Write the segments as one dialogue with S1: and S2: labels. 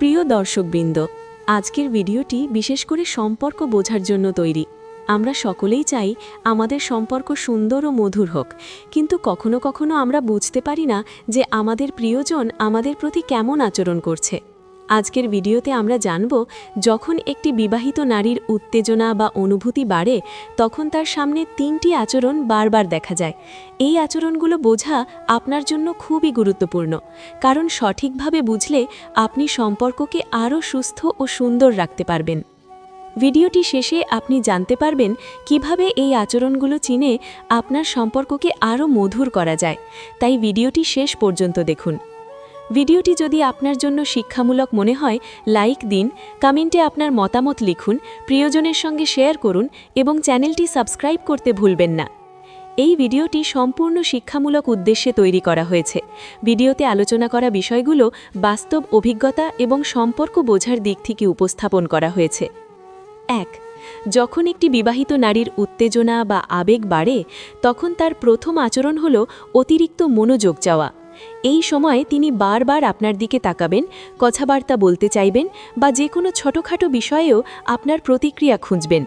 S1: প্রিয় দর্শকবৃন্দ, আজকের ভিডিওটি বিশেষ করে সম্পর্ক বোঝার জন্য তৈরি। আমরা সকলেই চাই আমাদের সম্পর্ক সুন্দর ও মধুর হোক, কিন্তু কখনো কখনো আমরা বুঝতে পারি না যে আমাদের প্রিয়জন আমাদের প্রতি কেমন আচরণ করছে। আজকের ভিডিওতে আমরা জানব, যখন একটি বিবাহিত নারীর উত্তেজনা বা অনুভূতি বাড়ে, তখন তার সামনে তিনটি আচরণ বারবার দেখা যায়। এই আচরণগুলো বোঝা আপনার জন্য খুবই গুরুত্বপূর্ণ। কারণ সঠিকভাবে বুঝলে আপনি সম্পর্ককে আরও সুস্থ ও সুন্দর রাখতে পারবেন। ভিডিওটি শেষে আপনি জানতে পারবেন কীভাবে এই আচরণগুলো চিনে আপনার সম্পর্ককে আরও মধুর করা যায়। তাই ভিডিওটি শেষ পর্যন্ত দেখুন। ভিডিওটি যদি আপনার জন্য শিক্ষামূলক মনে হয়, লাইক দিন, কমেন্টে আপনার মতামত লিখুন, প্রিয়জনের সঙ্গে শেয়ার করুন এবং চ্যানেলটি সাবস্ক্রাইব করতে ভুলবেন না। এই ভিডিওটি সম্পূর্ণ শিক্ষামূলক উদ্দেশ্যে তৈরি করা হয়েছে। ভিডিওতে আলোচনা করা বিষয়গুলো বাস্তব অভিজ্ঞতা এবং সম্পর্ক বোঝার দিক থেকে উপস্থাপন করা হয়েছে। এক, যখন একটি বিবাহিত নারীর উত্তেজনা বা আবেগ বাড়ে, তখন তার প্রথম আচরণ হল অতিরিক্ত মনোযোগ চাওয়া। এই সময় তিনি বারবার আপনার দিকে তাকাবেন, কথাবার্তা বলতে চাইবেন বা যে কোনো ছোটোখাটো বিষয়েও আপনার প্রতিক্রিয়া খুঁজবেন।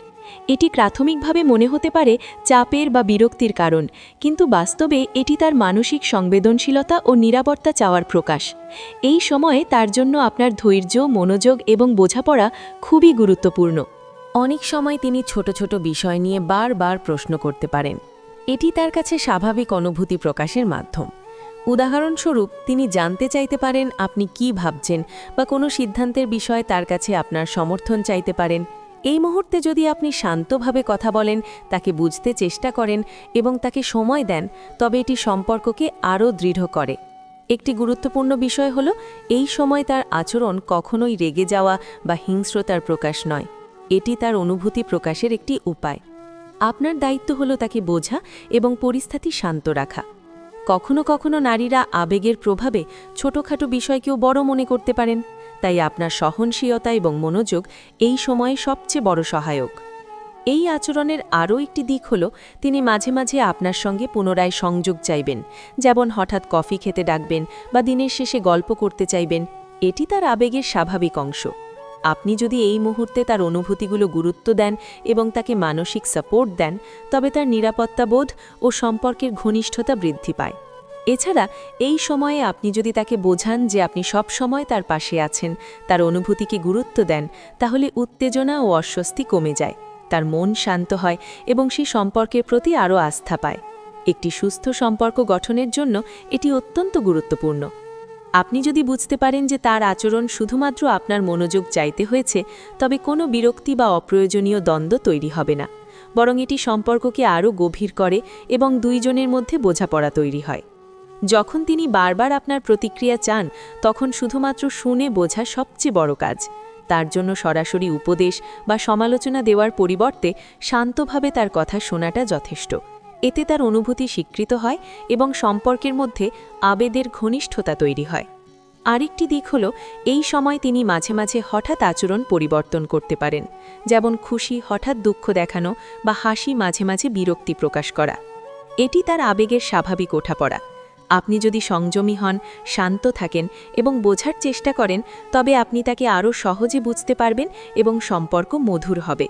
S1: এটি প্রাথমিকভাবে মনে হতে পারে চাপের বা বিরক্তির কারণ, কিন্তু বাস্তবে এটি তার মানসিক সংবেদনশীলতা ও নিরাপত্তা চাওয়ার প্রকাশ। এই সময়ে তার জন্য আপনার ধৈর্য, মনোযোগ এবং বোঝাপড়া খুবই গুরুত্বপূর্ণ। অনেক সময় তিনি ছোট ছোট বিষয় নিয়ে বারবার প্রশ্ন করতে পারেন। এটি তার কাছে স্বাভাবিক অনুভূতি প্রকাশের মাধ্যম। উদাহরণস্বরূপ, তিনি জানতে চাইতে পারেন আপনি কি ভাবছেন বা কোনো সিদ্ধান্তের বিষয়ে তার কাছে আপনার সমর্থন চাইতে পারেন। এই মুহূর্তে যদি আপনি শান্তভাবে কথা বলেন, তাকে বুঝতে চেষ্টা করেন এবং তাকে সময় দেন, তবে এটি সম্পর্ককে আরও দৃঢ় করে। একটি গুরুত্বপূর্ণ বিষয় হল, এই সময় তার আচরণ কখনোই রেগে যাওয়া বা হিংস্রতার প্রকাশ নয়। এটি তার অনুভূতি প্রকাশের একটি উপায়। আপনার দায়িত্ব হল তাকে বোঝা এবং পরিস্থিতি শান্ত রাখা। কখনো কখনো নারীরা আবেগের প্রভাবে ছোটখাটো বিষয়কেও বড় মনে করতে পারেন। তাই আপনার সহনশীলতা এবং মনোযোগ এই সময়ে সবচেয়ে বড় সহায়ক। এই আচরণের আরও একটি দিক হল, তিনি মাঝে মাঝে আপনার সঙ্গে পুনরায় সংযোগ চাইবেন, যেমন হঠাৎ কফি খেতে ডাকবেন বা দিনের শেষে গল্প করতে চাইবেন। এটি তার আবেগের স্বাভাবিক অংশ। আপনি যদি এই মুহূর্তে তার অনুভূতিগুলো গুরুত্ব দেন এবং তাকে মানসিক সাপোর্ট দেন, তবে তার নিরাপত্তাবোধ ও সম্পর্কের ঘনিষ্ঠতা বৃদ্ধি পায়। এছাড়া, এই সময়ে আপনি যদি তাকে বোঝান যে আপনি সব সময় তার পাশে আছেন, তার অনুভূতিকে গুরুত্ব দেন, তাহলে উত্তেজনা ও অস্বস্তি কমে যায়, তার মন শান্ত হয় এবং সে সম্পর্কের প্রতি আরও আস্থা পায়। একটি সুস্থ সম্পর্ক গঠনের জন্য এটি অত্যন্ত গুরুত্বপূর্ণ। আপনি যদি বুঝতে পারেন যে তার আচরণ শুধুমাত্র আপনার মনোযোগ চাইতে হয়েছে, তবে কোনো বিরক্তি বা অপ্রয়োজনীয় দ্বন্দ্ব তৈরি হবে না। বরং এটি সম্পর্ককে আরও গভীর করে এবং দুইজনের মধ্যে বোঝাপড়া তৈরি হয়। যখন তিনি বারবার আপনার প্রতিক্রিয়া চান, তখন শুধুমাত্র শুনে বোঝা সবচেয়ে বড় কাজ। তার জন্য সরাসরি উপদেশ বা সমালোচনা দেওয়ার পরিবর্তে শান্তভাবে তার কথা শোনাটা যথেষ্ট। এতে তার অনুভূতি স্বীকৃত হয় এবং সম্পর্কের মধ্যে আবেদের ঘনিষ্ঠতা তৈরি হয়। আরেকটি দিক হল, এই সময় তিনি মাঝে মাঝে হঠাৎ আচরণ পরিবর্তন করতে পারেন, যেমন খুশি, হঠাৎ দুঃখ দেখানো বা হাসি মাঝে মাঝে বিরক্তি প্রকাশ করা। এটি তার আবেগের স্বাভাবিক ওঠাপড়া। আপনি যদি সংযমী হন, শান্ত থাকেন এবং বোঝার চেষ্টা করেন, তবে আপনি তাকে আরও সহজে বুঝতে পারবেন এবং সম্পর্ক মধুর হবে।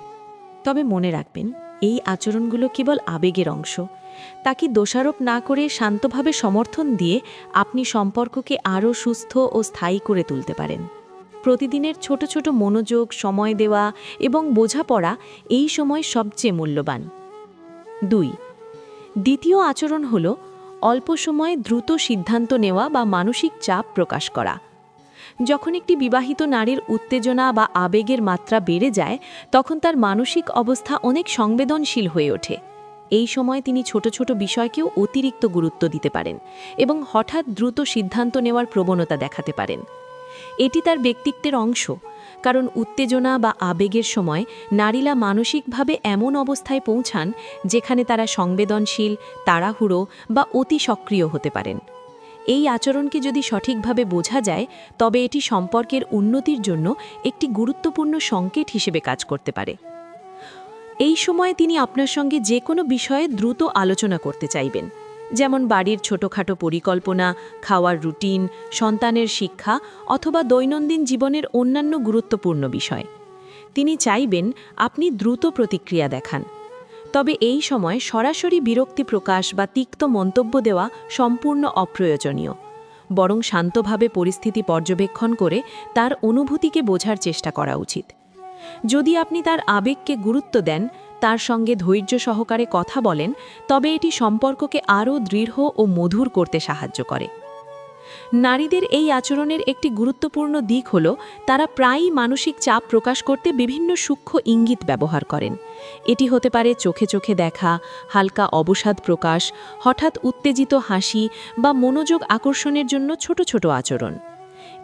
S1: তবে মনে রাখবেন এই আচরণগুলো কেবল আবেগের অংশ। তাকে দোষারোপ না করে শান্তভাবে সমর্থন দিয়ে আপনি সম্পর্ককে আরও সুস্থ ও স্থায়ী করে তুলতে পারেন। প্রতিদিনের ছোট ছোট মনোযোগ, সময় দেওয়া এবং বোঝাপড়া এই সময় সবচেয়ে মূল্যবান। দুই, দ্বিতীয় আচরণ হল অল্প সময়ে দ্রুত সিদ্ধান্ত নেওয়া বা মানসিক চাপ প্রকাশ করা। যখন একটি বিবাহিত নারীর উত্তেজনা বা আবেগের মাত্রা বেড়ে যায়, তখন তার মানসিক অবস্থা অনেক সংবেদনশীল হয়ে ওঠে। এই সময় তিনি ছোট ছোট বিষয়কেও অতিরিক্ত গুরুত্ব দিতে পারেন এবং হঠাৎ দ্রুত সিদ্ধান্ত নেওয়ার প্রবণতা দেখাতে পারেন। এটি তার ব্যক্তিত্বের অংশ, কারণ উত্তেজনা বা আবেগের সময় নারীরা মানসিকভাবে এমন অবস্থায় পৌঁছান যেখানে তারা সংবেদনশীল, তাড়াহুড়ো বা অতি সক্রিয় হতে পারেন। এই আচরণকে যদি সঠিকভাবে বোঝা যায়, তবে এটি সম্পর্কের উন্নতির জন্য একটি গুরুত্বপূর্ণ সংকেত হিসেবে কাজ করতে পারে। এই সময়ে তিনি আপনার সঙ্গে যে কোনো বিষয়ে দ্রুত আলোচনা করতে চাইবেন,
S2: যেমন বাড়ির ছোটোখাটো পরিকল্পনা, খাওয়ার রুটিন, সন্তানের শিক্ষা অথবা দৈনন্দিন জীবনের অন্যান্য গুরুত্বপূর্ণ বিষয়। তিনি চাইবেন আপনি দ্রুত প্রতিক্রিয়া দেখান। তবে এই সময় সরাসরি বিরক্তি প্রকাশ বা তিক্ত মন্তব্য দেওয়া সম্পূর্ণ অপ্রয়োজনীয়। বরং শান্তভাবে পরিস্থিতি পর্যবেক্ষণ করে তার অনুভূতিকে বোঝার চেষ্টা করা উচিত। যদি আপনি তার আবেগকে গুরুত্ব দেন, তার সঙ্গে ধৈর্য সহকারে কথা বলেন, তবে এটি সম্পর্ককে আরও দৃঢ় ও মধুর করতে সাহায্য করে। নারীদের এই আচরণের একটি গুরুত্বপূর্ণ দিক হল, তারা প্রায়ই মানসিক চাপ প্রকাশ করতে বিভিন্ন সূক্ষ্ম ইঙ্গিত ব্যবহার করেন। এটি হতে পারে চোখে চোখে দেখা, হালকা অবসাদ প্রকাশ, হঠাৎ উত্তেজিত হাসি বা মনোযোগ আকর্ষণের জন্য ছোট ছোট আচরণ।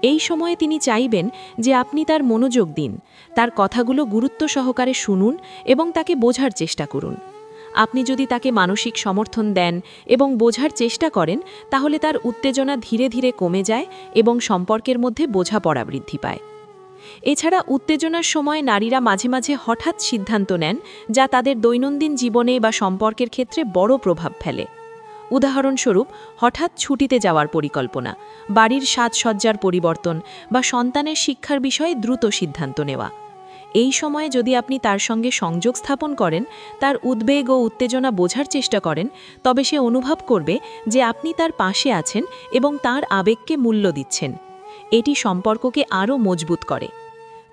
S2: এই সময়ে তিনি চাইবেন যে আপনি তার মনোযোগ দিন, তার কথাগুলো গুরুত্ব সহকারে শুনুন এবং তাকে বোঝার চেষ্টা করুন। আপনি যদি তাকে মানসিক সমর্থন দেন এবং বোঝার চেষ্টা করেন, তাহলে তার উত্তেজনা ধীরে ধীরে কমে যায় এবং সম্পর্কের মধ্যে বোঝাপড়া বৃদ্ধি পায়। এছাড়া উত্তেজনার সময় নারীরা মাঝে মাঝে হঠাৎ সিদ্ধান্ত নেন যা তাদের দৈনন্দিন জীবনে বা সম্পর্কের ক্ষেত্রে বড় প্রভাব ফেলে। উদাহরণস্বরূপ, হঠাৎ ছুটিতে যাওয়ার পরিকল্পনা, বাড়ির সাজসজ্জার পরিবর্তন বা সন্তানের শিক্ষার বিষয়ে দ্রুত সিদ্ধান্ত নেওয়া। এই সময়ে যদি আপনি তার সঙ্গে সংযোগ স্থাপন করেন, তার উদ্বেগ ও উত্তেজনা বোঝার চেষ্টা করেন, তবে সে অনুভব করবে যে আপনি তার পাশে আছেন এবং তার আবেগকে মূল্য দিচ্ছেন। এটি সম্পর্ককে আরও মজবুত করে।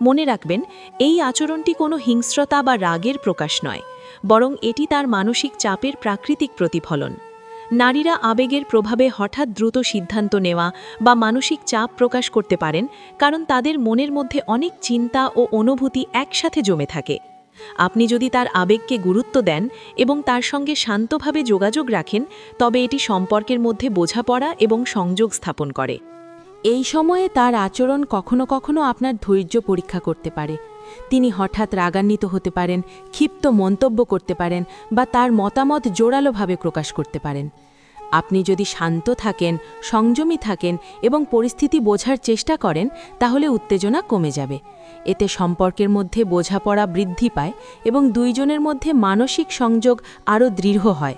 S2: মনে রাখবেন, এই আচরণটি কোনো হিংস্রতা বা রাগের প্রকাশ নয়, বরং এটি তার মানসিক চাপের প্রাকৃতিক প্রতিফলন। নারীরা আবেগের প্রভাবে হঠাৎ দ্রুত সিদ্ধান্ত নেওয়া বা মানসিক চাপ প্রকাশ করতে পারেন, কারণ তাদের মনের মধ্যে অনেক চিন্তা ও অনুভূতি একসাথে জমে থাকে। আপনি যদি তার আবেগকে গুরুত্ব দেন এবং তার সঙ্গে শান্তভাবে যোগাযোগ রাখেন, তবে এটি সম্পর্কের মধ্যে বোঝাপড়া এবং সংযোগ স্থাপন করে।
S1: এই সময়ে তার আচরণ কখনো কখনো আপনার ধৈর্য পরীক্ষা করতে পারে। তিনি হঠাৎ রাগান্বিত হতে পারেন, ক্ষিপ্ত মন্তব্য করতে পারেন বা তার মতামত জোরালোভাবে প্রকাশ করতে পারেন। আপনি যদি শান্ত থাকেন, সংযমী থাকেন এবং পরিস্থিতি বোঝার চেষ্টা করেন, তাহলে উত্তেজনা কমে যাবে। এতে সম্পর্কের মধ্যে বোঝাপড়া বৃদ্ধি পায় এবং দুইজনের মধ্যে মানসিক সংযোগ আরও দৃঢ় হয়।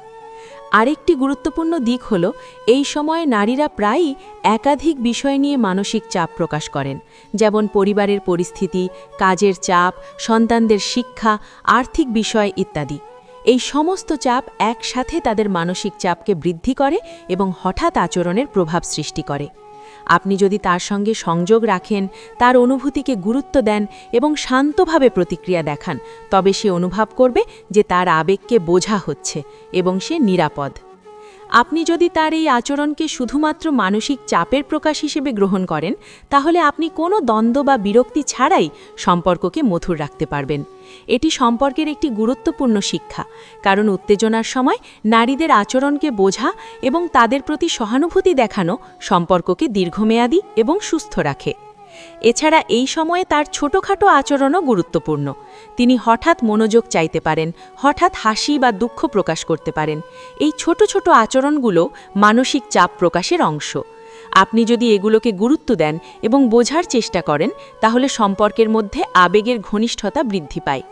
S1: আরেকটি গুরুত্বপূর্ণ দিক হল, এই সময়ে নারীরা প্রায়ই একাধিক বিষয় নিয়ে মানসিক চাপ প্রকাশ করেন, যেমন পরিবারের পরিস্থিতি, কাজের চাপ, সন্তানদের শিক্ষা, আর্থিক বিষয় ইত্যাদি। এই সমস্ত চাপ একসাথে তাদের মানসিক চাপকে বৃদ্ধি করে এবং হঠাৎ আচরণের প্রভাব সৃষ্টি করে। আপনি যদি তার সঙ্গে সংযোগ রাখেন, তার অনুভূতিকে গুরুত্ব দেন এবং শান্তভাবে প্রতিক্রিয়া দেখান, তবে সে অনুভব করবে যে তার আবেগকে বোঝা হচ্ছে এবং সে নিরাপদ। আপনি যদি তার এই আচরণকে শুধুমাত্র মানসিক চাপের প্রকাশ হিসেবে গ্রহণ করেন, তাহলে আপনি কোনো দ্বন্দ্ব বা বিরক্তি ছাড়াই সম্পর্ককে মধুর রাখতে পারবেন। এটি সম্পর্কের একটি গুরুত্বপূর্ণ শিক্ষা, কারণ উত্তেজনার সময় নারীদের আচরণকে বোঝা এবং তাদের প্রতি সহানুভূতি দেখানো সম্পর্ককে দীর্ঘমেয়াদী এবং সুস্থ রাখে। এছাড়া এই সময়ে তার ছোটোখাটো আচরণও গুরুত্বপূর্ণ। তিনি হঠাৎ মনোযোগ চাইতে পারেন, হঠাৎ হাসি বা দুঃখ প্রকাশ করতে পারেন। এই ছোট ছোট আচরণগুলো মানসিক চাপ প্রকাশের অংশ। আপনি যদি এগুলোকে গুরুত্ব দেন এবং বোঝার চেষ্টা করেন, তাহলে সম্পর্কের মধ্যে আবেগের ঘনিষ্ঠতা বৃদ্ধি পায়।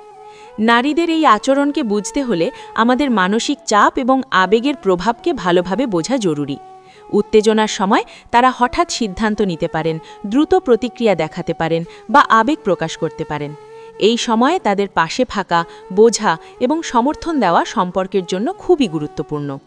S1: নারীদের এই আচরণকে বুঝতে হলে আমাদের মানসিক চাপ এবং আবেগের প্রভাবকে ভালোভাবে বোঝা জরুরি। উত্তেজনার সময় তারা হঠাৎ সিদ্ধান্ত নিতে পারেন, দ্রুত প্রতিক্রিয়া দেখাতে পারেন বা আবেগ প্রকাশ করতে পারেন। এই সময়ে তাদের পাশে থাকা, বোঝা এবং সমর্থন দেওয়া সম্পর্কের জন্য খুবই গুরুত্বপূর্ণ।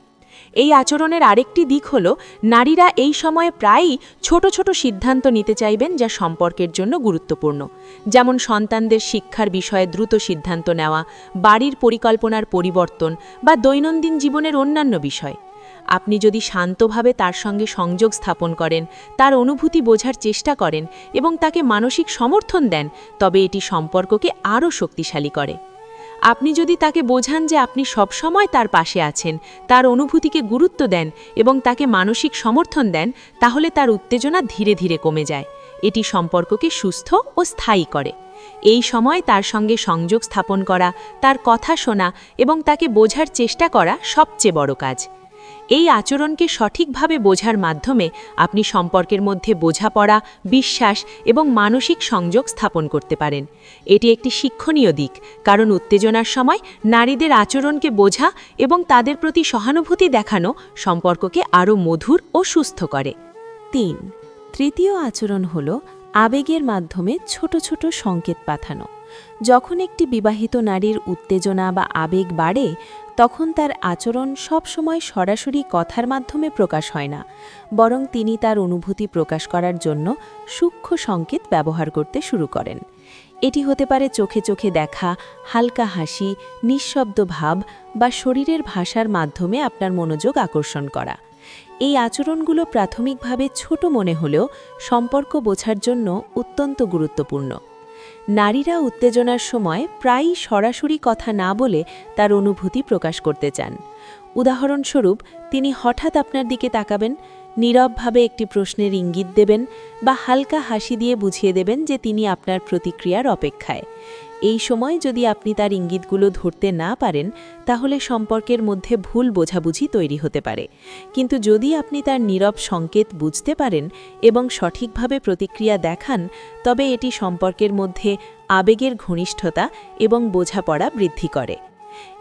S1: এই আচরণের আরেকটি দিক হল, নারীরা এই সময়ে প্রায়ই ছোট ছোট সিদ্ধান্ত নিতে চাইবেন যা সম্পর্কের জন্য গুরুত্বপূর্ণ। যেমন সন্তানদের শিক্ষার বিষয়ে দ্রুত সিদ্ধান্ত নেওয়া, বাড়ির পরিকল্পনার পরিবর্তন বা দৈনন্দিন জীবনের অন্যান্য বিষয়। আপনি যদি শান্তভাবে তার সঙ্গে সংযোগ স্থাপন করেন, তার অনুভূতি বোঝার চেষ্টা করেন এবং তাকে মানসিক সমর্থন দেন, তবে এটি সম্পর্ককে আরও শক্তিশালী করে। আপনি যদি তাকে বোঝান যে আপনি সবসময় তার পাশে আছেন, তার অনুভূতিকে গুরুত্ব দেন এবং তাকে মানসিক সমর্থন দেন, তাহলে তার উত্তেজনা ধীরে ধীরে কমে যায়। এটি সম্পর্ককে সুস্থ ও স্থায়ী করে। এই সময় তার সঙ্গে সংযোগ স্থাপন করা, তার কথা শোনা এবং তাকে বোঝার চেষ্টা করা সবচেয়ে বড় কাজ।
S2: এই আচরণকে সঠিকভাবে বোঝার মাধ্যমে আপনি সম্পর্কের মধ্যে বোঝাপড়া, বিশ্বাস এবং মানসিক সংযোগ স্থাপন করতে পারেন। এটি একটি শিক্ষণীয় দিক, কারণ উত্তেজনার সময় নারীদের আচরণকে বোঝা এবং তাদের প্রতি সহানুভূতি দেখানো সম্পর্ককে আরও মধুর ও সুস্থ করে।
S1: তিন, তৃতীয় আচরণ হল আবেগের মাধ্যমে ছোট ছোট সংকেত পাঠানো। যখন একটি বিবাহিত নারীর উত্তেজনা বা আবেগ বাড়ে তখন তার আচরণ সবসময় সরাসরি কথার মাধ্যমে প্রকাশ হয় না, বরং তিনি তার অনুভূতি প্রকাশ করার জন্য সূক্ষ্ম সংকেত ব্যবহার করতে শুরু করেন। এটি হতে পারে চোখে চোখে দেখা, হালকা হাসি, নিঃশব্দ ভাব বা শরীরের ভাষার মাধ্যমে আপনার মনোযোগ আকর্ষণ করা। এই আচরণগুলো প্রাথমিকভাবে ছোট মনে হলেও সম্পর্ক বোঝার জন্য অত্যন্ত গুরুত্বপূর্ণ। নারীরা উত্তেজনার সময় প্রায়ই সরাসরি কথা না বলে তার অনুভূতি প্রকাশ করতে চান। উদাহরণস্বরূপ, তিনি হঠাৎ আপনার দিকে তাকাবেন, নীরবভাবে একটি প্রশ্নের ইঙ্গিত দেবেন বা হালকা হাসি দিয়ে বুঝিয়ে দেবেন যে তিনি আপনার প্রতিক্রিয়ার অপেক্ষায়। এই সময় যদি আপনি তার ইঙ্গিতগুলো ধরতে না পারেন, তাহলে সম্পর্কের মধ্যে ভুল বোঝাবুঝি তৈরি হতে পারে। কিন্তু যদি আপনি তার নীরব সংকেত বুঝতে পারেন এবং সঠিকভাবে প্রতিক্রিয়া দেখান, তবে এটি সম্পর্কের মধ্যে আবেগের ঘনিষ্ঠতা এবং বোঝাপড়া বৃদ্ধি করে।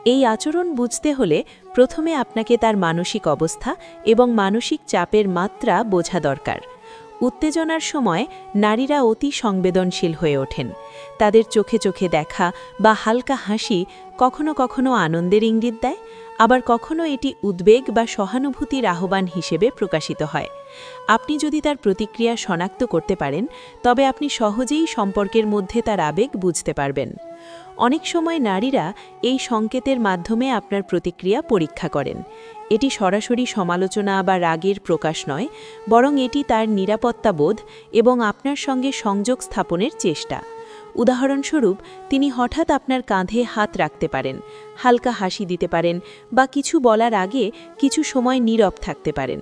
S1: এই আচরণ বুঝতে হলে প্রথমে আপনাকে তার মানসিক অবস্থা এবং মানসিক চাপের মাত্রা বোঝা দরকার। উত্তেজনার সময় নারীরা অতি সংবেদনশীল হয়ে ওঠেন। তাদের চোখে চোখে দেখা বা হালকা হাসি কখনো কখনো আনন্দের ইঙ্গিত দেয়, আবার কখনো এটি উদ্বেগ বা সহানুভূতির আহ্বান হিসেবে প্রকাশিত হয়। আপনি যদি তার প্রতিক্রিয়া শনাক্ত করতে পারেন, তবে আপনি সহজেই সম্পর্কের মধ্যে তার আবেগ বুঝতে পারবেন। অনেক সময় নারীরা এই সংকেতের মাধ্যমে আপনার প্রতিক্রিয়া পরীক্ষা করেন। এটি সরাসরি সমালোচনা বা রাগের প্রকাশ নয়, বরং এটি তার নিরাপত্তাবোধ এবং আপনার সঙ্গে সংযোগ স্থাপনের চেষ্টা। উদাহরণস্বরূপ, তিনি হঠাৎ আপনার কাঁধে হাত রাখতে পারেন, হালকা হাসি দিতে পারেন বা কিছু বলার আগে কিছু সময় নীরব থাকতে পারেন।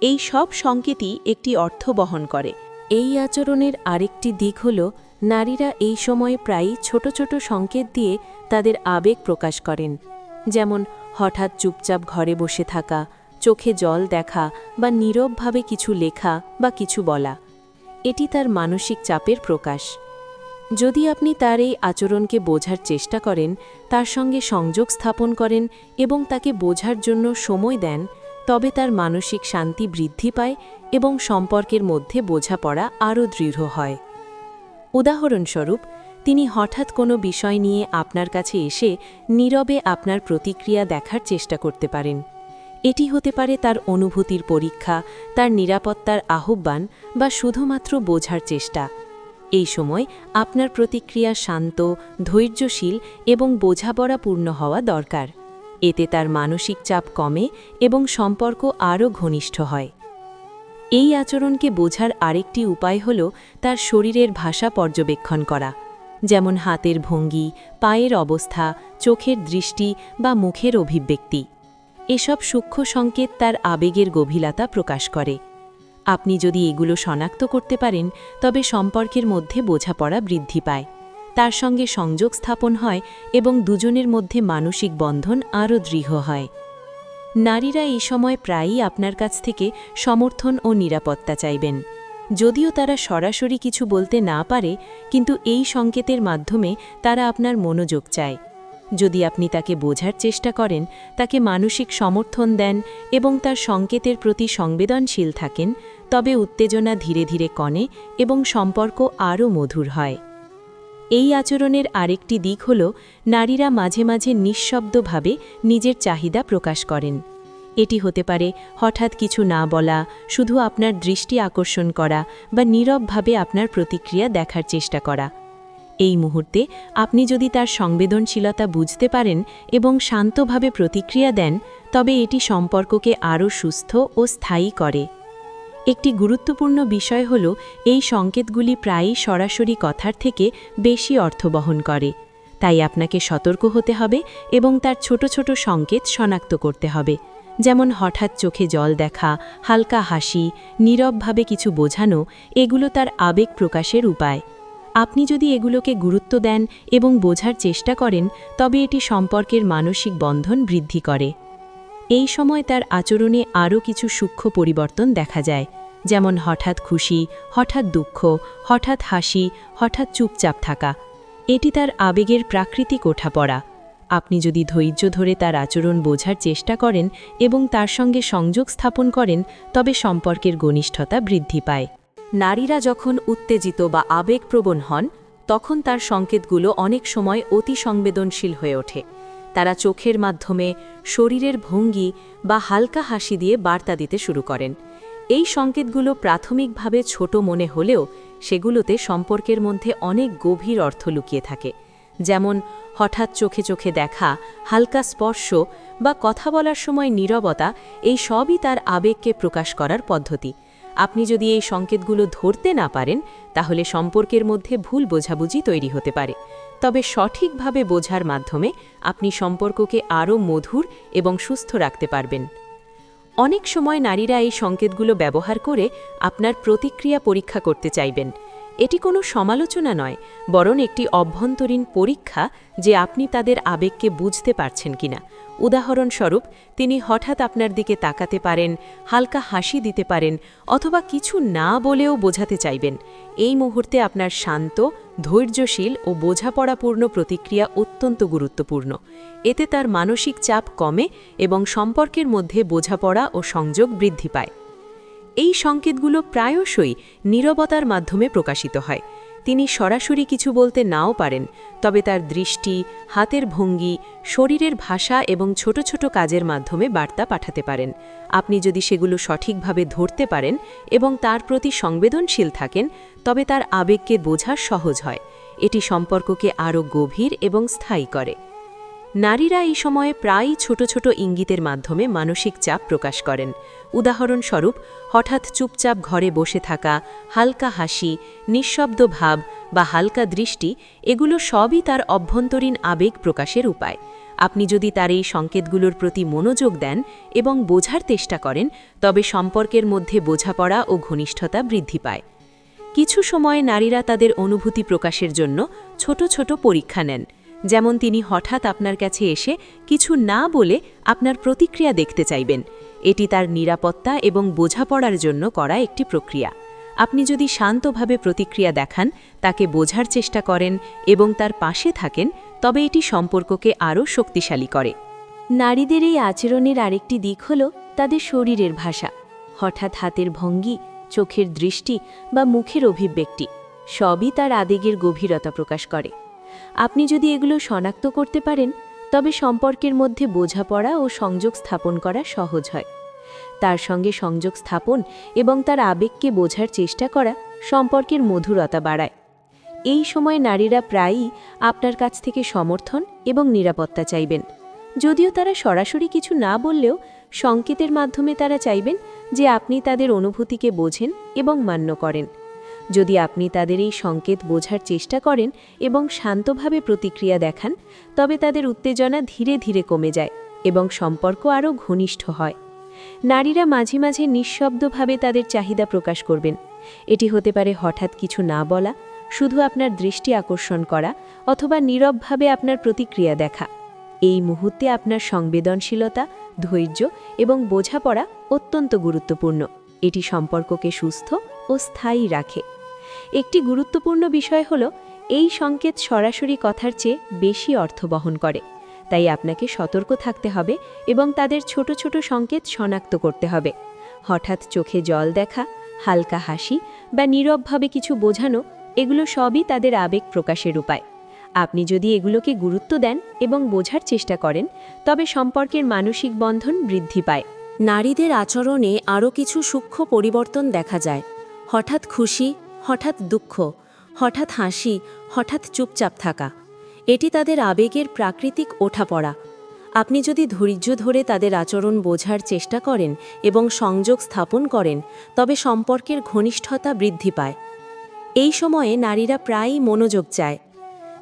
S1: এই সব সংকেতই একটি অর্থ বহন করে। এই আচরণের আরেকটি দিক হল নারীরা এই সময়ে প্রায়ই ছোট ছোট সংকেত দিয়ে তাদের আবেগ প্রকাশ করেন। যেমন হঠাৎ চুপচাপ ঘরে বসে থাকা, চোখে জল দেখা বা নীরবভাবে কিছু লেখা বা কিছু বলা। এটি তার মানসিক চাপের প্রকাশ। যদি আপনি তার এই আচরণকে বোঝার চেষ্টা করেন, তার সঙ্গে সংযোগ স্থাপন করেন এবং তাকে বোঝার জন্য সময় দেন, তবে তার মানসিক শান্তি বৃদ্ধি পায় এবং সম্পর্কের মধ্যে বোঝাপড়া আরও দৃঢ় হয়। উদাহরণস্বরূপ, তিনি হঠাৎ কোনো বিষয় নিয়ে আপনার কাছে এসে নীরবে আপনার প্রতিক্রিয়া দেখার চেষ্টা করতে পারেন। এটি হতে পারে তার অনুভূতির পরীক্ষা, তার নিরাপত্তার আহ্বান বা শুধুমাত্র বোঝার চেষ্টা। এই সময় আপনার প্রতিক্রিয়া শান্ত, ধৈর্যশীল এবং বোঝাপড়াপূর্ণ হওয়া দরকার। এতে তার মানসিক চাপ কমে এবং সম্পর্ক আরও ঘনিষ্ঠ হয়। এই আচরণকে বোঝার আরেকটি উপায় হল তার শরীরের ভাষা পর্যবেক্ষণ করা, যেমন হাতের ভঙ্গি, পায়ের অবস্থা, চোখের দৃষ্টি বা মুখের অভিব্যক্তি। এসব সূক্ষ্ম সংকেত তার আবেগের গভীরতা প্রকাশ করে। আপনি যদি এগুলো শনাক্ত করতে পারেন, তবে সম্পর্কের মধ্যে বোঝাপড়া বৃদ্ধি পায়। তার সঙ্গে সংযোগ স্থাপন হয় এবং দুজনের মধ্যে মানসিক বন্ধন আরও দৃঢ় হয়। নারীরা এই সময় প্রায়ই আপনার কাছ থেকে সমর্থন ও নিরাপত্তা চাইবেন। যদিও তারা সরাসরি কিছু বলতে না পারে, কিন্তু এই সংকেতের মাধ্যমে তারা আপনার মনোযোগ চায়। যদি আপনি তাকে বোঝার চেষ্টা করেন, তাকে মানসিক সমর্থন দেন এবং তার সংকেতের প্রতি সংবেদনশীল থাকেন, তবে উত্তেজনা ধীরে ধীরে কনে এবং সম্পর্ক আরও মধুর হয়। এই আচরণের আরেকটি দিক হল, নারীরা মাঝে মাঝে নিঃশব্দভাবে নিজের চাহিদা প্রকাশ করেন। এটি হতে পারে হঠাৎ কিছু না বলা, শুধু আপনার দৃষ্টি আকর্ষণ করা বা নীরবভাবে আপনার প্রতিক্রিয়া দেখার চেষ্টা করা। এই মুহূর্তে আপনি যদি তার সংবেদনশীলতা বুঝতে পারেন এবং শান্তভাবে প্রতিক্রিয়া দেন, তবে এটি সম্পর্ককে আরও সুস্থ ও স্থায়ী করে। একটি গুরুত্বপূর্ণ বিষয় হল, এই সংকেতগুলি প্রায়ই সরাসরি কথার থেকে বেশি অর্থ বহন করে। তাই আপনাকে সতর্ক হতে হবে এবং তার ছোট ছোট সংকেত শনাক্ত করতে হবে। যেমন হঠাৎ চোখে জল দেখা, হালকা হাসি, নীরবভাবে কিছু বোঝানো, এগুলো তার আবেগ প্রকাশের উপায়। আপনি যদি এগুলোকে গুরুত্ব দেন এবং বোঝার চেষ্টা করেন, তবে এটি সম্পর্কের মানসিক বন্ধন বৃদ্ধি করে।
S2: এই সময় তার আচরণে আরও কিছু সূক্ষ্ম পরিবর্তন দেখা যায়, যেমন হঠাৎ খুশি, হঠাৎ দুঃখ, হঠাৎ হাসি, হঠাৎ চুপচাপ থাকা। এটি তার আবেগের প্রাকৃতিক ওঠা পড়া। আপনি যদি ধৈর্য ধরে তার আচরণ বোঝার চেষ্টা করেন এবং তার সঙ্গে সংযোগ স্থাপন করেন, তবে সম্পর্কের ঘনিষ্ঠতা বৃদ্ধি পায়। নারীরা যখন উত্তেজিত বা আবেগপ্রবণ হন, তখন তার সংকেতগুলো অনেক সময় অতি সংবেদনশীল হয়ে ওঠে। তারা চোখের মাধ্যমে শরীরের ভঙ্গি বা হালকা হাসি দিয়ে বার্তা দিতে শুরু করেন। এই সংকেতগুলো প্রাথমিকভাবে ছোট মনে হলেও সেগুলোতে সম্পর্কের মধ্যে অনেক গভীর অর্থ লুকিয়ে থাকে। যেমন, হঠাৎ চোখে চোখে দেখা, হালকা স্পর্শ বা কথা বলার সময় নীরবতা, এই সবই তার আবেগকে প্রকাশ করার পদ্ধতি। আপনি যদি এই সংকেতগুলো ধরতে না পারেন, তাহলে সম্পর্কের মধ্যে ভুল বোঝাবুঝি তৈরি হতে পারে। তবে সঠিকভাবে বোঝার মাধ্যমে আপনি সম্পর্ককে আরও মধুর এবং সুস্থ রাখতে পারবেন। অনেক সময় নারীরা এই সংকেতগুলো ব্যবহার করে আপনার প্রতিক্রিয়া পরীক্ষা করতে চাইবেন। এটি কোনো সমালোচনা নয়, বরং একটি অভ্যন্তরীণ পরীক্ষা যে আপনি তাদের আবেগকে বুঝতে পারছেন কিনা। উদাহরণস্বরূপ, তিনি হঠাৎ আপনার দিকে তাকাতে পারেন, হালকা হাসি দিতে পারেন, অথবা কিছু না বলেও বোঝাতে চাইবেন। এই মুহূর্তে আপনার শান্ত, ধৈর্যশীল ও বোঝাপড়াপূর্ণ প্রতিক্রিয়া অত্যন্ত গুরুত্বপূর্ণ। এতে তার মানসিক চাপ কমে এবং সম্পর্কের মধ্যে বোঝাপড়া ও সংযোগ বৃদ্ধি পায়। এই সংকেতগুলো প্রায়শই নীরবতার মাধ্যমে প্রকাশিত হয়। তিনি সরাসরি কিছু বলতে নাও পারেন, তবে তার দৃষ্টি, হাতের ভঙ্গি, শরীরের ভাষা এবং ছোট ছোট কাজের মাধ্যমে বার্তা পাঠাতে পারেন। আপনি যদি সেগুলো সঠিকভাবে ধরতে পারেন এবং তার প্রতি সংবেদনশীল থাকেন, তবে তার আবেগকে বোঝা সহজ হয়। এটি সম্পর্ককে আরও গভীর এবং স্থায়ী করে। নারীরা এই সময়ে প্রায়ই ছোট ছোট ইঙ্গিতের মাধ্যমে মানসিক চাপ প্রকাশ করেন। উদাহরণস্বরূপ, হঠাৎ চুপচাপ ঘরে বসে থাকা, হালকা হাসি, নিঃশব্দ ভাব বা হালকা দৃষ্টি, এগুলো সবই তার অভ্যন্তরীণ আবেগ প্রকাশের উপায়। আপনি যদি তার এই সংকেতগুলোর প্রতি মনোযোগ দেন এবং বোঝার চেষ্টা করেন, তবে সম্পর্কের মধ্যে বোঝাপড়া ও ঘনিষ্ঠতা বৃদ্ধি পায়। কিছু সময়ে নারীরা তাদের অনুভূতি প্রকাশের জন্য ছোট ছোট পরীক্ষা নেন। যেমন তিনি হঠাৎ আপনার কাছে এসে কিছু না বলে আপনার প্রতিক্রিয়া দেখতে চাইবেন। এটি তার নিরাপত্তা এবং বোঝাপড়ার জন্য করা একটি প্রক্রিয়া। আপনি যদি শান্তভাবে প্রতিক্রিয়া দেখান, তাকে বোঝার চেষ্টা করেন এবং তার পাশে থাকেন, তবে এটি সম্পর্ককে আরও শক্তিশালী করে।
S1: নারীদের এই আচরণের আরেকটি দিক হল তাদের শরীরের ভাষা। হঠাৎ হাতের ভঙ্গি, চোখের দৃষ্টি বা মুখের অভিব্যক্তি সবই তার আবেগের গভীরতা প্রকাশ করে। আপনি যদি এগুলো শনাক্ত করতে পারেন তবে সম্পর্কের মধ্যে বোঝাপড়া ও সংযোগ স্থাপন করা সহজ হয়। তার সঙ্গে সংযোগ স্থাপন এবং তার আবেগকে বোঝার চেষ্টা করা সম্পর্কের মধুরতা বাড়ায়। এই সময় নারীরা প্রায়ই আপনার কাছ থেকে সমর্থন এবং নিরাপত্তা চাইবেন। যদিও তারা সরাসরি কিছু না বললেও সংকেতের মাধ্যমে তারা চাইবেন যে আপনি তাদের অনুভূতিকে বোঝেন এবং মান্য করেন। যদি আপনি তাদের এই সংকেত বোঝার চেষ্টা করেন এবং শান্তভাবে প্রতিক্রিয়া দেখান, তবে তাদের উত্তেজনা ধীরে ধীরে কমে যায় এবং সম্পর্ক আরও ঘনিষ্ঠ হয়। নারীরা মাঝে মাঝে নিঃশব্দভাবে তাদের চাহিদা প্রকাশ করবেন। এটি হতে পারে হঠাৎ কিছু না বলা, শুধু আপনার দৃষ্টি আকর্ষণ করা অথবা নীরবভাবে আপনার প্রতিক্রিয়া দেখা। এই মুহূর্তে আপনার সংবেদনশীলতা, ধৈর্য এবং বোঝাপড়া অত্যন্ত গুরুত্বপূর্ণ। এটি সম্পর্ককে সুস্থ ও স্থায়ী রাখে। একটি গুরুত্বপূর্ণ বিষয় হল, এই সংকেত সরাসরি কথার চেয়ে বেশি অর্থ বহন করে। তাই আপনাকে সতর্ক থাকতে হবে এবং তাদের ছোট ছোট সংকেত শনাক্ত করতে হবে। হঠাৎ চোখে জল দেখা, হালকা হাসি বা নীরবভাবে কিছু বোঝানো, এগুলো সবই তাদের আবেগ প্রকাশের উপায়। আপনি যদি এগুলোকে গুরুত্ব দেন এবং বোঝার চেষ্টা করেন, তবে সম্পর্কের মানসিক বন্ধন বৃদ্ধি পায়। নারীদের আচরণে আরও কিছু সূক্ষ্ম পরিবর্তন দেখা যায়। হঠাৎ খুশি হঠাৎ দুঃখ, হঠাৎ হাসি, হঠাৎ চুপচাপ থাকা। এটি তাদের আবেগের প্রাকৃতিক ওঠাপড়া। আপনি যদি ধৈর্য ধরে তাদের আচরণ বোঝার চেষ্টা করেন এবং সংযোগ স্থাপন করেন, তবে সম্পর্কের ঘনিষ্ঠতা বৃদ্ধি পায়। এই সময়ে নারীরা প্রায়ই মনোযোগ চায়।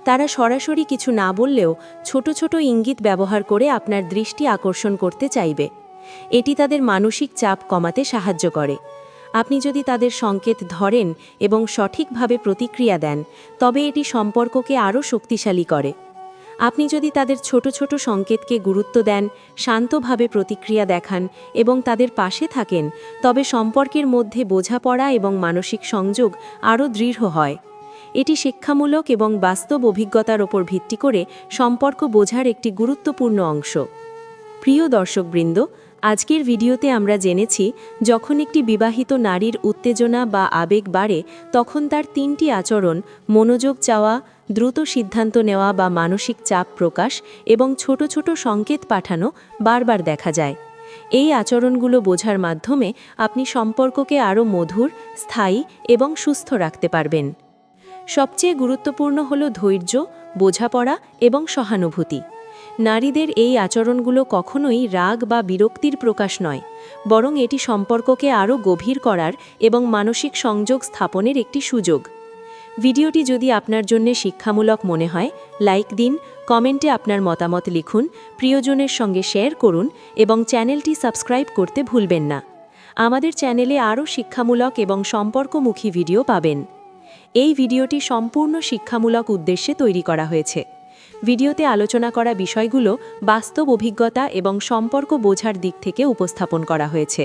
S1: তারা সরাসরি কিছু না বললেও ছোট ছোট ইঙ্গিত ব্যবহার করে আপনার দৃষ্টি আকর্ষণ করতে চাইবে। এটি তাদের মানসিক চাপ কমাতে সাহায্য করে। আপনি যদি তাদের সংকেত ধরেন এবং সঠিকভাবে প্রতিক্রিয়া দেন, তবে এটি সম্পর্ককে আরও শক্তিশালী করে।
S2: আপনি যদি তাদের ছোট ছোট সংকেতকে গুরুত্ব দেন, শান্তভাবে প্রতিক্রিয়া দেখান এবং তাদের পাশে থাকেন, তবে সম্পর্কের মধ্যে বোঝাপড়া এবং মানসিক সংযোগ আরও দৃঢ় হয়। এটি শিক্ষামূলক এবং বাস্তব অভিজ্ঞতার ওপর ভিত্তি করে সম্পর্ক বোঝার একটি গুরুত্বপূর্ণ অংশ। প্রিয় দর্শকবৃন্দ আজকের ভিডিওতে আমরা জেনেছি, যখন একটি বিবাহিত নারীর উত্তেজনা বা আবেগ বাড়ে, তখন তার তিনটি আচরণ, মনোযোগ চাওয়া, দ্রুত সিদ্ধান্ত নেওয়া বা মানসিক চাপ প্রকাশ এবং ছোট ছোট সংকেত পাঠানো বারবার দেখা যায়। এই আচরণগুলো বোঝার মাধ্যমে আপনি সম্পর্ককে আরও মধুর, স্থায়ী এবং সুস্থ রাখতে পারবেন। সবচেয়ে গুরুত্বপূর্ণ হল ধৈর্য, বোঝাপড়া এবং সহানুভূতি। নারীদের এই আচরণগুলো কখনোই রাগ বা বিরক্তির প্রকাশ নয়, বরং এটি সম্পর্ককে আরও গভীর করার এবং মানসিক সংযোগ স্থাপনের একটি সুযোগ। ভিডিওটি যদি আপনার জন্য শিক্ষামূলক মনে হয়, লাইক দিন, কমেন্টে আপনার মতামত লিখুন, প্রিয়জনের সঙ্গে শেয়ার করুন এবং চ্যানেলটি সাবস্ক্রাইব করতে ভুলবেন না। আমাদের চ্যানেলে আরও শিক্ষামূলক এবং সম্পর্কমুখী ভিডিও পাবেন। এই ভিডিওটি সম্পূর্ণ শিক্ষামূলক উদ্দেশ্যে তৈরি করা হয়েছে। ভিডিওতে আলোচনা করা বিষয়গুলো বাস্তব অভিজ্ঞতা এবং সম্পর্ক বোঝার দিক থেকে উপস্থাপন করা হয়েছে।